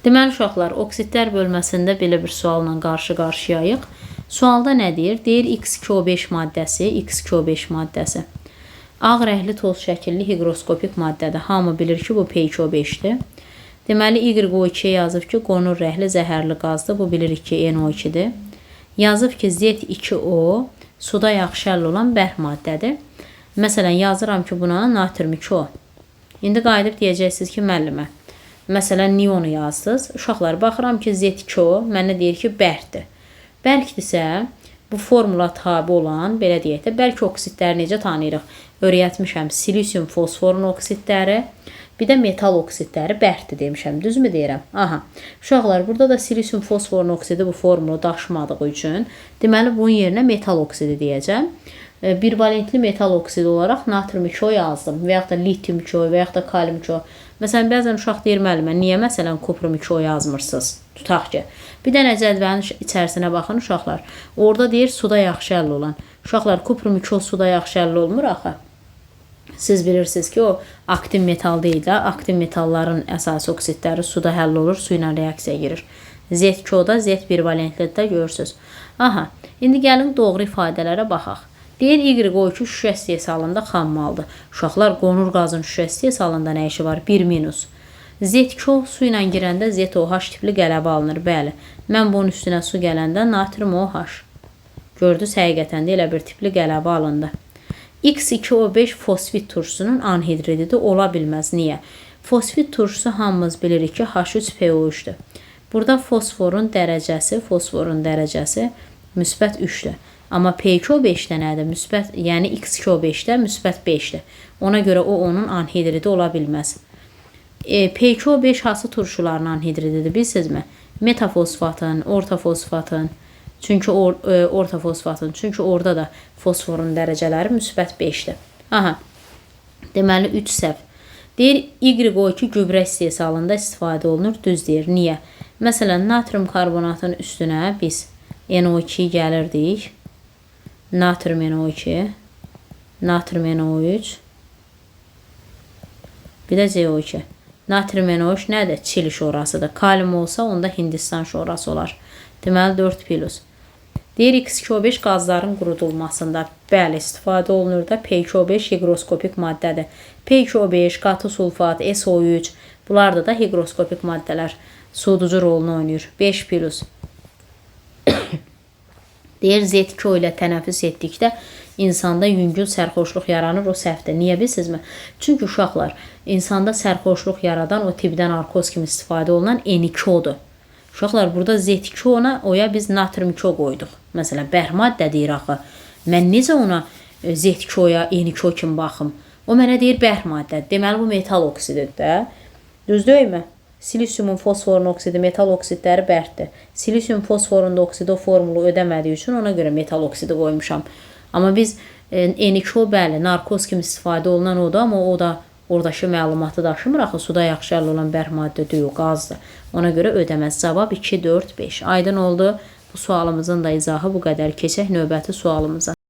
Deməli uşaqlar, oksidlər bölməsində belə bir sualla qarşı-qarşıyayıq. Sualda nə deyir? Deyir X2O5 maddəsi, X2O5 maddəsi. Ağ rəngli toz şəkilli higroskopik maddədir. Hamı bilir ki, bu P2O5-dir. Deməli Y-O2 yazıb ki, qonur rəngli zəhərli qazdır. Bu bilirik ki, NO2-dir. Yazıb ki, Z2O suda yaxşı həll olan bərk maddədir. Məsələn, yazıram ki, buna natrium 2O. İndi qayıdıb deyəcəksiniz ki, müəllimə, məsələn, neonu yazdınız. Uşaqlar, baxıram ki, Z2O mənə deyir ki, bərkdir. Bərkdirsə, bu formula tabi olan, belə deyək də, bərk oksidləri necə tanıyırıq? Öyrətmişəm, silisium fosforun oksidləri, bir də metal oksidləri bərkdir demişəm. Düzmü deyirəm? Aha. Uşaqlar, burada da silisium fosforun oksidi bu formulu daşımadığı üçün, deməli bunun yerinə metal oksidi deyəcəm. E, Bir valentli metal oksidi olaraq natrium 2O yazdım və yaxud da litium 2O və yaxud da kalium 2O. Məsələn, bəzən uşaq deyir müəllimə, niyə məsələn kuprum 2O yazmırsınız? Tutaq ki, bir dənə cədvəlin iç- içərisinə baxın uşaqlar. Orada deyir suda yaxşı həll olan. Uşaqlar kuprum 2O suda yaxşı həll olmur axı. Siz bilirsiniz ki, o aktiv metal deyil də, aktiv metalların əsas oksidləri suda həll olur, su ilə reaksiyaya girir. Z2O-da Z1 valentlidə görürsüz. Aha, indi gəlin doğru ifadələrə baxaq. Deyir Y-O2 şüşə istehsalında xam maldır. Uşaqlar qonur qazın şüşə istehsalında nə işi var? 1 minus. Z2O su ilə girəndə ZOH tipli qələbə alınır. Bəli. Mən bunun üstünə su gələndə natrium OH. Gördünüz, həqiqətən də elə bir tipli qələbə alındı. X2O5 fosfit turşusunun anhidrididir, ola bilməz. Niyə? Fosfit turşusu hamımız bilirik ki, H3PO3-dür. Burada fosforun dərəcəsi, fosforun dərəcəsi müsbət 3-dür. Amma P2O5-də nədir? Müsbət, yəni X2O5-də müsbət 5-dir. Ona görə o onun anhidridi ola bilməz. E, P2O5 hansı turşuların anhidrididir bilirsinizmi? Metafosfatın, ortofosfatın, çünki or, e, ortofosfatın, çünki orada da fosforun dərəcələri müsbət 5-dir. Aha. Deməli 3 səhv. Deyir Y-O2 gübrə istehsalında istifadə olunur. Düz deyir. Niyə? Məsələn, natrium karbonatın üstünə biz NO2 gəlirdik. Natrium NO2, natrium NO3, bir də CO2. Natrium NO3 nədir? Çili şorasıdır. Kalium olsa onda Hindistan şorası olar. Deməli 4 plus. Deyir X2O5 qazların qurudulmasında bəli istifadə olunur da P2O5 higroskopik maddədir. P2O5, qatı sulfat, SO3 bunlar da da higroskopik maddələr soğuducu rolunu oynayır. 5 plus. Deyir Z2O ilə tənəffüs etdikdə insanda yüngül sərxoşluq yaranır, o səhvdir. Niyə bilirsinizmi? Çünki uşaqlar insanda sərxoşluq yaradan o tibdən narkoz kimi istifadə olunan N2O-dur. Uşaqlar burada Z2O-na oya biz natrium 2O qoyduq. Məsələn, bərk maddə deyir axı. Mən necə ona e, Z2O-ya N2O kimi baxım? O mənə deyir bərk maddə. Deməli bu metal oksididir də. Düz deyilmi? Silisiumun fosforun oksidi, metal oksidləri bərkdir. Silisium fosforun da oksidi formulu ödəmədiyi üçün ona görə metal oksidi qoymuşam. Amma biz e, N2O bəli, narkoz kimi istifadə olunan odur, amma o da oradakı məlumatı daşımır. Axı suda yaxşı olan bərk maddə deyil, qazdır. Ona görə ödəməz. Cavab 2, 4, 5. Aydın oldu. Bu sualımızın da izahı bu qədər. Keçək növbəti sualımıza.